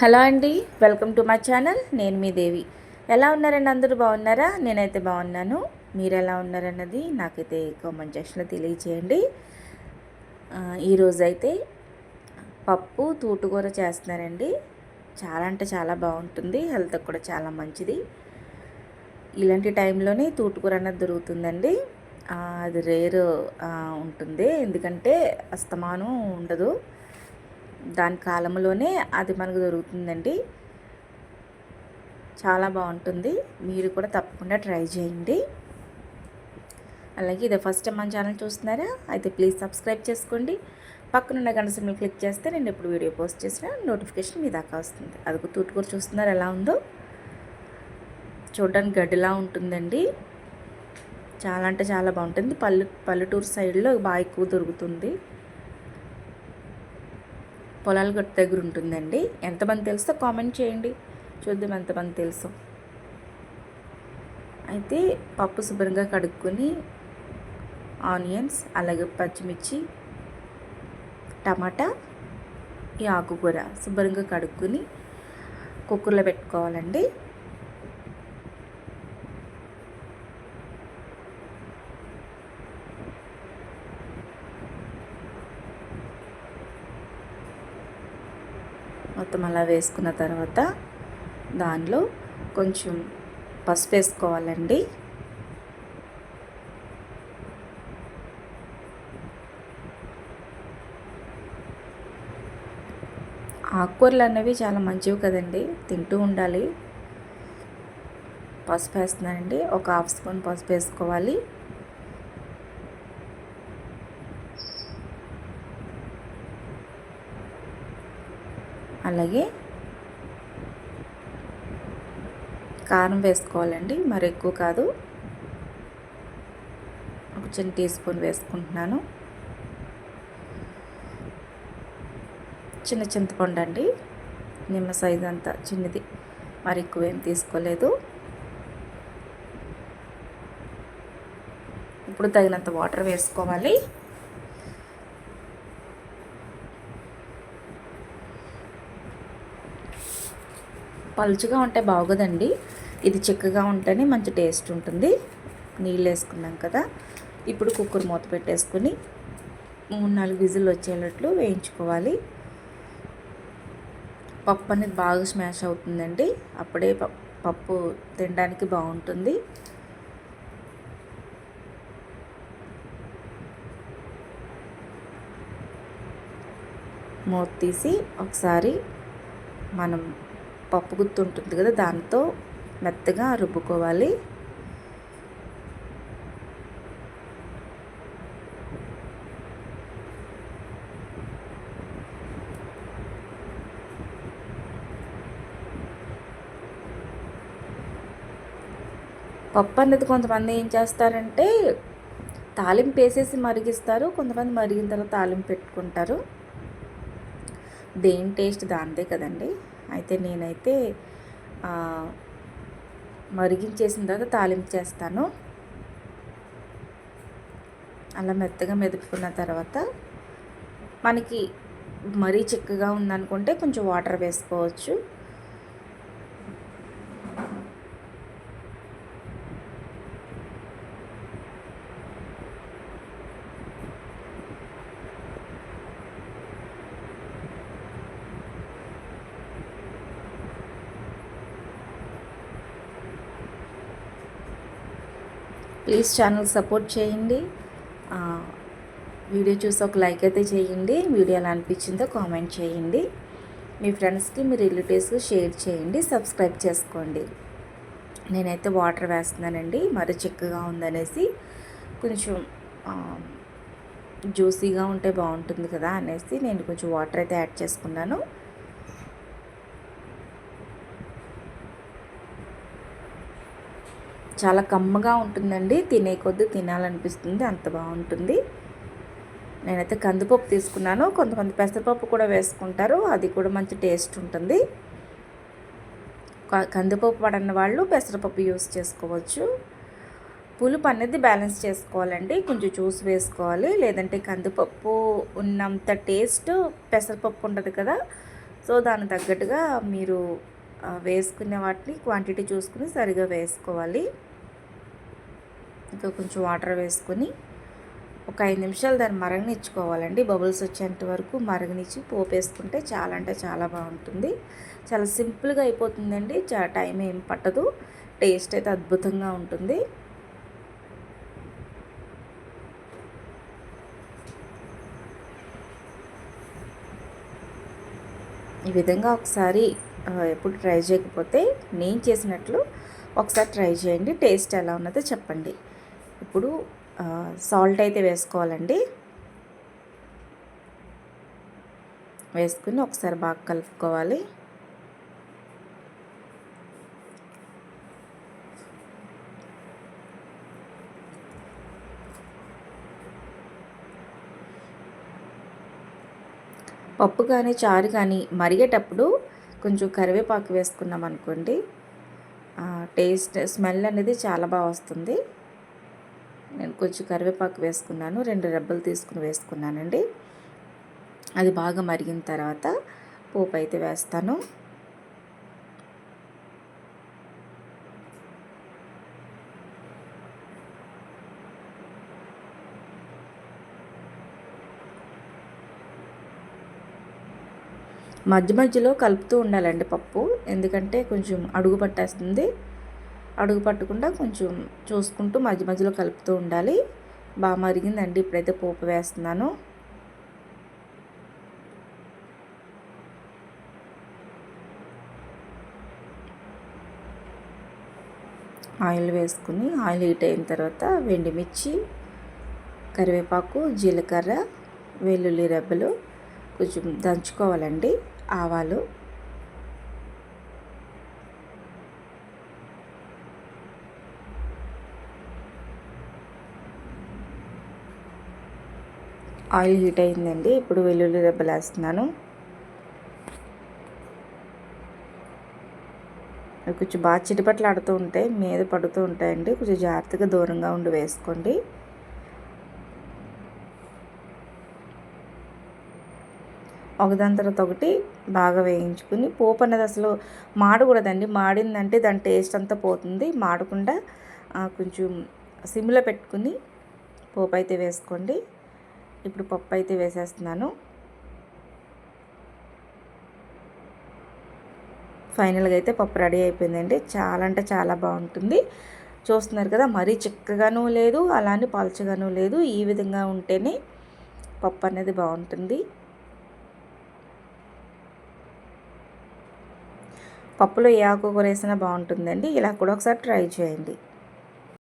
Hello అండి welcome to my channel నేను మీ దేవి. ఎలా ఉన్నారండి అందరూ బాగున్నారా? నేనైతే బాగున్నాను. మీరు ఎలా ఉన్నారన్నది నాకైతే కామెంట్ సెక్షన్లో తెలియచేయండి. ఈరోజు అయితే పప్పు తూటుకూర చేస్తున్నారండి. చాలా అంటే చాలా బాగుంటుంది హెల్త్కి కూడా చాలా మంచిది. ఇలాంటి టైంలోనే తూటుకూర అన్నది దొరుకుతుందండి. అది రేరు ఉంటుంది. ఎందుకంటే అస్తమానం ఉండదు. దాని కాలంలోనే అది మనకు దొరుకుతుందండి. చాలా బాగుంటుంది. మీరు కూడా తప్పకుండా ట్రై చేయండి. అలాగే ఇది ఫస్ట్ టైం మన ఛానల్ చూస్తున్నారా? అయితే ప్లీజ్ సబ్స్క్రైబ్ చేసుకోండి. పక్కనున్న గంట సింబల్ క్లిక్ చేస్తే నేను ఎప్పుడు వీడియో పోస్ట్ చేసిన నోటిఫికేషన్ మీ దాకా వస్తుంది. అది తూటుకూర చూస్తున్నారు ఎలా ఉందో? చూడడానికి గడ్డిలా ఉంటుందండి. చాలా అంటే చాలా బాగుంటుంది. పల్లె పల్లెటూరు సైడ్లో బాగా ఎక్కువ దొరుకుతుంది. పొలాల గట్టు దగ్గర ఉంటుందండి. ఎంతమంది తెలుసో కామెంట్ చేయండి. చూద్దాం ఎంతమంది తెలుసో. అయితే పప్పు శుభ్రంగా కడుక్కొని ఆనియన్స్ అలాగే పచ్చిమిర్చి టమాటా ఈ ఆకుకూర శుభ్రంగా కడుక్కొని కుక్కర్లో పెట్టుకోవాలండి. మొత్తం అలా వేసుకున్న తర్వాత దానిలో కొంచెం పసుపు వేసుకోవాలండి. ఆకుకూరలు అనేవి చాలా మంచివి కదండి తింటూ ఉండాలి. పసుపు వేస్తున్నానండి ఒక హాఫ్ స్పూన్ పసుపు వేసుకోవాలి. అలాగే కారం వేసుకోవాలండి మరి ఎక్కువ కాదు. ఒక చిన్న టీ స్పూన్ వేసుకుంటున్నాను. చిన్న చింతపండు అండి నిమ్మ సైజ్ అంతా చిన్నది మరి ఎక్కువ ఏం తీసుకోలేదు. ఇప్పుడు తగినంత వాటర్ వేసుకోవాలి. పలుచుగా ఉంటే బాగోదండి. ఇది చిక్కగా ఉంటేనే మంచి టేస్ట్ ఉంటుంది. నీళ్ళు వేసుకున్నాం కదా. ఇప్పుడు కుక్కర్ మూత పెట్టేసుకుని మూడు నాలుగు విజిల్ వచ్చేటట్లు వేయించుకోవాలి. పప్పు అనేది బాగా స్మాష్ అవుతుందండి. అప్పుడే ప- పప్పు తినడానికి బాగుంటుంది. మూత తీసి ఒకసారి మనం పప్పు గుత్తి ఉంటుంది కదా దాంతో మెత్తగా రుబ్బుకోవాలి. పప్పు అనేది కొంతమంది ఏం చేస్తారంటే తాలింపు వేసేసి మరిగిస్తారు. కొంతమంది మరిగిన తర్వాత తాలింపు పెట్టుకుంటారు. దేని టేస్ట్ దాందే కదండి. అయితే నేనైతే మరిగించేసిన తర్వాత తాలింపు చేస్తాను. అలా మెత్తగా మెదుపుకున్న తర్వాత మనకి మరీ చిక్కగా ఉందనుకుంటే కొంచెం వాటర్ వేసుకోవచ్చు. ప్లీజ్ ఛానల్ సపోర్ట్ చేయండి. వీడియో చూసి ఒక లైక్ అయితే చేయండి. వీడియో ఎలా అనిపించిందో కామెంట్ చేయండి. మీ ఫ్రెండ్స్కి మీ రిలేటివ్స్కి షేర్ చేయండి. సబ్స్క్రైబ్ చేసుకోండి. నేనైతే వాటర్ వేస్తున్నానండి. మరి చిక్కగా ఉందనేసి కొంచెం జ్యూసీగా ఉంటే బాగుంటుంది కదా అనేసి నేను కొంచెం వాటర్ అయితే యాడ్ చేసుకున్నాను. చాలా కమ్మగా ఉంటుందండి. తినే కొద్దీ తినాలనిపిస్తుంది. అంత బాగుంటుంది. నేనైతే కందిపప్పు తీసుకున్నాను. కొంతమంది పెసరపప్పు కూడా వేసుకుంటారు. అది కూడా మంచి టేస్ట్ ఉంటుంది. కందిపప్పు పడని వాళ్ళు పెసరపప్పు యూస్ చేసుకోవచ్చు. పులుపు అనేది బ్యాలెన్స్ చేసుకోవాలండి. కొంచెం చూసి వేసుకోవాలి. లేదంటే కందిపప్పు ఉన్నంత టేస్ట్ పెసరపప్పు ఉండదు కదా. సో దానికి తగ్గట్టుగా మీరు వేసుకునే వాటిని క్వాంటిటీ చూసుకుని సరిగా వేసుకోవాలి. ఇంకా కొంచెం వాటర్ వేసుకొని ఒక ఐదు నిమిషాలు దాన్ని మరగనిచ్చుకోవాలండి. బబుల్స్ వచ్చేంత వరకు మరగనిచ్చి పోపు వేసుకుంటే చాలా అంటే చాలా బాగుంటుంది. చాలా సింపుల్గా అయిపోతుందండి. చా టైం ఏం పట్టదు. టేస్ట్ అయితే అద్భుతంగా ఉంటుంది. ఈ విధంగా ఒకసారి ఎప్పుడు ట్రై చేయకపోతే నేను చేసినట్లు ఒకసారి ట్రై చేయండి. టేస్ట్ ఎలా ఉన్నదో చెప్పండి. ఇప్పుడు సాల్ట్ అయితే వేసుకోవాలండి. వేసుకుని ఒకసారి బాగా కలుపుకోవాలి. పప్పు కానీ చారు కానీ మరిగేటప్పుడు కొంచెం కరివేపాకు వేసుకున్నాం అనుకోండి. టేస్ట్ స్మెల్ అనేది చాలా బాగా వస్తుంది. నేను కొంచెం కరివేపాకు వేసుకున్నాను. రెండు రెబ్బలు తీసుకుని వేసుకున్నానండి. అది బాగా మరిగిన తర్వాత పోపు అయితే వేస్తాను. మధ్య మధ్యలో కలుపుతూ ఉండాలండి పప్పు. ఎందుకంటే కొంచెం అడుగు పట్టేస్తుంది. అడుగు పట్టకుండా కొంచెం చూసుకుంటూ మధ్య మధ్యలో కలుపుతూ ఉండాలి. బాగా మరిగిందండి. ఇప్పుడైతే పోపు వేస్తున్నాను. ఆయిల్ వేసుకుని ఆయిల్ హీట్ అయిన తర్వాత వెండిమిర్చి కరివేపాకు జీలకర్ర వెల్లుల్లి రెబ్బలు కొంచెం దంచుకోవాలండి. ఆవాలు. ఆయిల్ హీట్ అయిందండి. ఇప్పుడు వెల్లుల్లి దెబ్బలు వేస్తున్నాను కొంచెం బాగా చిటిపట్లు ఆడుతూ ఉంటాయి మీద పడుతూ ఉంటాయండి. కొంచెం జాగ్రత్తగా దూరంగా ఉండి వేసుకోండి. ఒకదాని తర్వాత ఒకటి బాగా వేయించుకుని పోపు అనేది అసలు మాడకూడదండి. మాడిందంటే దాని టేస్ట్ అంతా పోతుంది. మాడకుండా కొంచెం సిమ్లో పెట్టుకుని పోపు అయితే వేసుకోండి. ఇప్పుడు పప్పు అయితే వేసేస్తున్నాను. ఫైనల్గా అయితే పప్పు రెడీ అయిపోయిందండి. చాలా అంటే చాలా బాగుంటుంది. చూస్తున్నారు కదా మరీ చిక్కగాను లేదు అలానే పలచగానూ లేదు. ఈ విధంగా ఉంటేనే పప్పు అనేది బాగుంటుంది. పప్పులో ఏ ఆకుకూర వేసినా బాగుంటుందండి. ఇలా కూడా ఒకసారి ట్రై చేయండి.